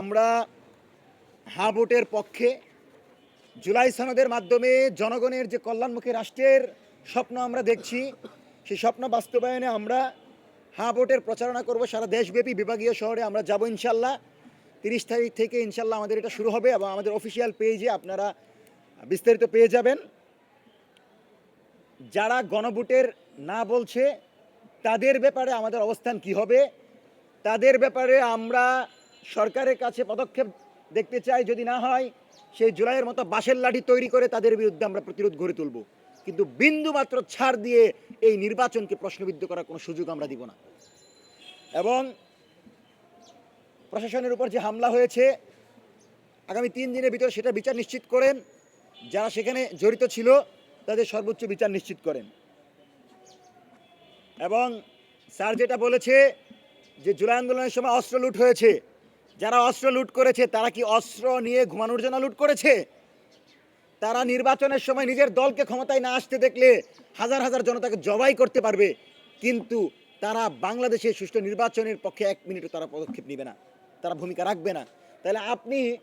আমরা হা ভোটের পক্ষে জুলাই সনদের মাধ্যমে জনগণের যে কল্যাণমুখী রাষ্ট্রের স্বপ্ন আমরা দেখছি, সেই স্বপ্ন বাস্তবায়নে আমরা হা ভোটের প্রচারণা করব সারা দেশব্যাপী বিভাগীয় শহরে আমরা যাব ইনশাল্লাহ তিরিশ তারিখ থেকে ইনশাল্লাহ আমাদের এটা শুরু হবে এবং আমাদের অফিসিয়াল পেজে আপনারা বিস্তারিত পেয়ে যাবেন। যারা গণভোটের না বলছে, তাদের ব্যাপারে আমাদের অবস্থান কি হবে? তাদের ব্যাপারে আমরা সরকারের কাছে পদক্ষেপ দেখতে চাই, যদি না হয়, সেই জুলাইয়ের মতো বাঁশের লাঠি তৈরি করে তাদের বিরুদ্ধে আমরা প্রতিরোধ গড়ে তুলব। কিন্তু বিন্দু মাত্র ছাড় দিয়ে এই নির্বাচনকে প্রশ্নবিদ্ধ করার কোনো সুযোগ আমরা দিব না। এবং প্রশাসনের উপর যে হামলা হয়েছে, আগামী তিন দিনের ভিতরে সেটা বিচার নিশ্চিত করেন। যারা সেখানে জড়িত ছিল, তাদের সর্বোচ্চ বিচার নিশ্চিত করেন। এবং স্যার যেটা বলেছে যে জুলাই আন্দোলনের সময় অস্ত্র লুট হয়েছে যারা অস্ত্র লুট করেছে, তারা কি অস্ত্র নিয়ে ঘুমানোর জন্য লুট করেছে? তারা নির্বাচনের সময় নিজের দলকে ক্ষমতায় না আসতে দেখলে হাজার হাজার জনতাকে জবাই করতে পারবে। কিন্তু তারা বাংলাদেশের সুষ্ঠু নির্বাচনের পক্ষে এক মিনিটও তারা পদক্ষেপ নেবে না। তারা ভূমিকা রাখবে না। তাহলে আপনি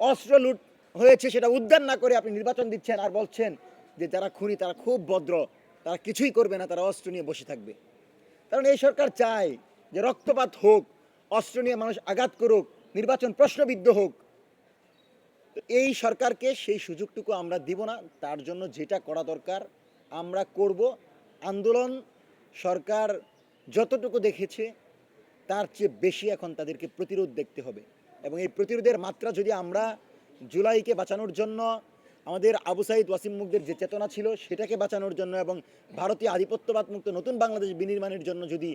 অস্ত্র লুট হয়েছে সেটা উদ্ধার না করে আপনি নির্বাচন দিচ্ছেন আর বলছেন যে যারা খুনি, তারা খুব ভদ্র, তারা কিছুই করবে না, তারা অস্ত্র নিয়ে বসে থাকবে। কারণ এই সরকার চায় যে রক্তপাত হোক অস্ত্র নিয়ে মানুষ আঘাত করুক, নির্বাচন প্রশ্নবিদ্ধ হোক এই সরকারকে সেই সুযোগটুকু আমরা দিব না। তার জন্য যেটা করা দরকার, আমরা করব। আন্দোলন সরকার যতটুকু দেখেছে, তার চেয়ে বেশি এখন তাদেরকে প্রতিরোধ দেখতে হবে। এবং এই প্রতিরোধের মাত্রা যদি আমরা জুলাইকে বাঁচানোর জন্য, আমাদের আবু সাইদ ওয়াসিম মুখদের যে চেতনা ছিল, সেটাকে বাঁচানোর জন্য এবং ভারতীয় আধিপত্যবাদ মুক্ত নতুন বাংলাদেশ বিনির্মাণের জন্য যদি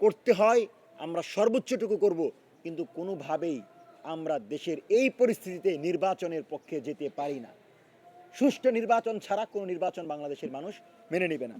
করতে হয় আমরা সর্বোচ্চটুকু করব, কিন্তু কোনোভাবেই আমরা দেশের এই পরিস্থিতিতে নির্বাচনের পক্ষে যেতে পারি না। সুষ্ঠু নির্বাচন ছাড়া কোনো নির্বাচন বাংলাদেশের মানুষ মেনে নেবে না।